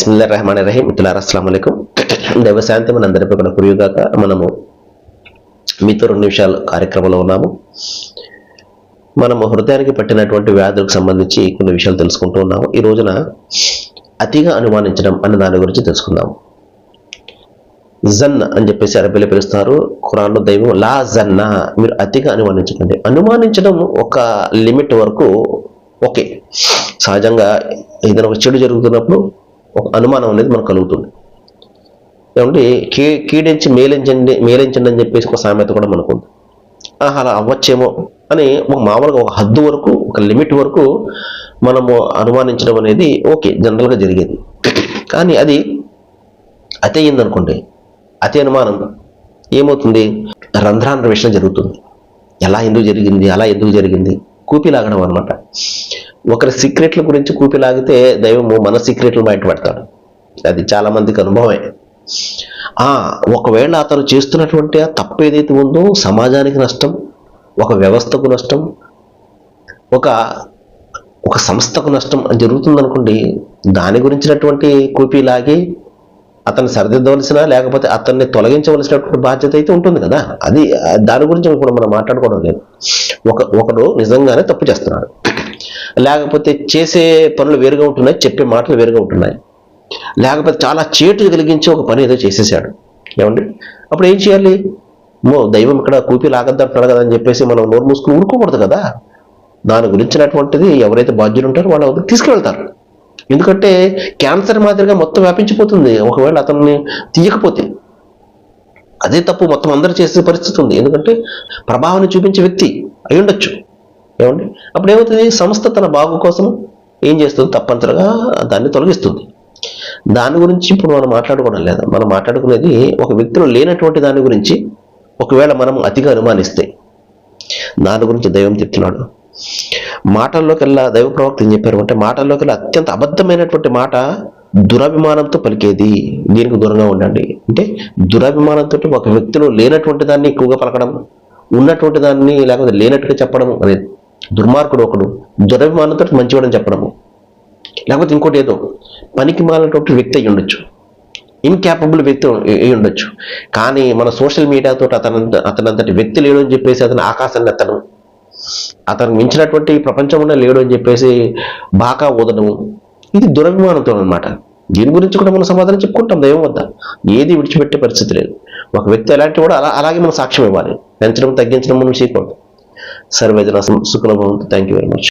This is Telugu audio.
బిస్మిల్లా రహమాన్ రహీం మిత్రులారా అస్సలం అయికం దైవశాంతి మన అందరిపై కూడా కురియుగాక మనము మీతో రెండు నిమిషాలు కార్యక్రమంలో ఉన్నాము. మనము హృదయానికి పట్టినటువంటి వ్యాధులకు సంబంధించి కొన్ని విషయాలు తెలుసుకుంటూ ఉన్నాము. ఈ రోజున అతిగా అనుమానించడం అన్న దాని గురించి తెలుసుకుందాము. జన్ అని చెప్పేసి అరబీలో పిలుస్తారు. ఖురాన్లో దైవం లా జన్న మీరు అతిగా అనుమానించకండి. అనుమానించడం ఒక లిమిట్ వరకు ఓకే. సహజంగా ఏదైనా ఒక చెడు జరుగుతున్నప్పుడు ఒక అనుమానం అనేది మనకు కలుగుతుంది. ఏమంటే కీ కీడించి మేలించండి మేలించండి అని చెప్పేసి ఒక సామెత కూడా మనకు ఉంది. అలా అవ్వచ్చేమో అని ఒక మామూలుగా ఒక హద్దు వరకు ఒక లిమిట్ వరకు మనము అనుమానించడం అనేది ఓకే జనరల్గా జరిగేది. కానీ అది అతి అయిందనుకోండి అతి అనుమానం. ఏమవుతుంది? రంధ్రాంధ్ర విషయం జరుగుతుంది. ఎలా ఎందుకు జరిగింది? అలా ఎందుకు జరిగింది? కూపిలాగడం అనమాట ఒకరి సీక్రెట్ల గురించి కూపిలాగితే దైవము మన సీక్రెట్లు బయట పెడతాడు. అది చాలామందికి అనుభవమే. ఒకవేళ అతను చేస్తున్నటువంటి ఆ తప్పు ఏదైతే ఉందో సమాజానికి నష్టం ఒక వ్యవస్థకు నష్టం ఒక ఒక సంస్థకు నష్టం జరుగుతుందనుకోండి దాని గురించినటువంటి కూపీ లాగి అతన్ని సరిదిద్దవలసిన లేకపోతే అతన్ని తొలగించవలసినటువంటి బాధ్యత అయితే ఉంటుంది కదా. అది దాని గురించి కూడా మనం మాట్లాడుకోవడం లేదు. ఒక ఒకడు నిజంగానే తప్పు చేస్తున్నాడు. లేకపోతే చేసే పనులు వేరుగా ఉంటున్నాయి చెప్పే మాటలు వేరుగా ఉంటున్నాయి. లేకపోతే చాలా చేటు కలిగించి ఒక పని ఏదో చేసేసాడు. ఏమండి? అప్పుడు ఏం చేయాలి? మో దైవం ఇక్కడ కూపి లాగద్దంటున్నాడు కదా అని చెప్పేసి మనం నోరు మూసుకుని ఊరుకోకూడదు కదా. దాని గురించినటువంటిది ఎవరైతే బాధ్యులు ఉంటారో వాళ్ళ తీసుకువెళ్తారు. ఎందుకంటే క్యాన్సర్ మాదిరిగా మొత్తం వ్యాపించిపోతుంది. ఒకవేళ అతన్ని తీయకపోతే. అదే తప్పు మొత్తం అందరూ చేసే పరిస్థితి ఉంది. ఎందుకంటే ప్రభావాన్ని చూపించే వ్యక్తి అయి ఉండొచ్చు ఏమండి? అప్పుడు ఏమవుతుంది? సంస్థ తన బాగు కోసం ఏం చేస్తుంది? తప్పనిసరిగా దాన్ని తొలగిస్తుంది. దాని గురించి ఇప్పుడు మనం మాట్లాడుకోవడం లేదు? మనం మాట్లాడుకునేది ఒక వ్యక్తిలో లేనటువంటి దాని గురించి ఒకవేళ మనం అతిగా అనుమానిస్తే. దాని గురించి దైవం చెప్తున్నాడు. మాటల్లోకెల్లా దైవ ప్రవక్త ఏం చెప్పారు అంటే మాటల్లోకెల్లా అత్యంత అబద్ధమైనటువంటి మాట దురభిమానంతో పలికేది. దీనికి దూరంగా ఉండండి. అంటే దురభిమానంతో ఒక వ్యక్తిలో లేనటువంటి దాన్ని ఎక్కువగా పలకడం ఉన్నటువంటి దాన్ని లేకపోతే లేనట్టుగా చెప్పడం అదే దుర్మార్గుడు ఒకడు దురభిమానంతో మంచివాడని చెప్పడము. లేకపోతే ఇంకోటి ఏదో పనికి మాలినటువంటి వ్యక్తి అయి ఉండొచ్చు. ఇన్క్యాపబుల్ వ్యక్తి అయి ఉండొచ్చు. కానీ మన సోషల్ మీడియాతో అతను అతనంతటి వ్యక్తి లేడు అని చెప్పేసి అతను ఆకాశాన్ని ఎత్తడం అతను మించినటువంటి ప్రపంచంలో లేడు అని చెప్పేసి బాగా ఊదడం ఇది దురభిమానంతో అనమాట దీని గురించి కూడా మనం సమాధానం చెప్పుకుంటాం దైవం వద్ద ఏది విడిచిపెట్టే పరిస్థితి లేదు ఒక వ్యక్తి ఎలాంటి కూడా అలా అలాగే మనం సాక్ష్యం ఇవ్వాలి పెంచడం తగ్గించడం మనం చేయకూడదు సర్వేజన సుఖలం థ్యాంక్ యూ వెరీ మచ్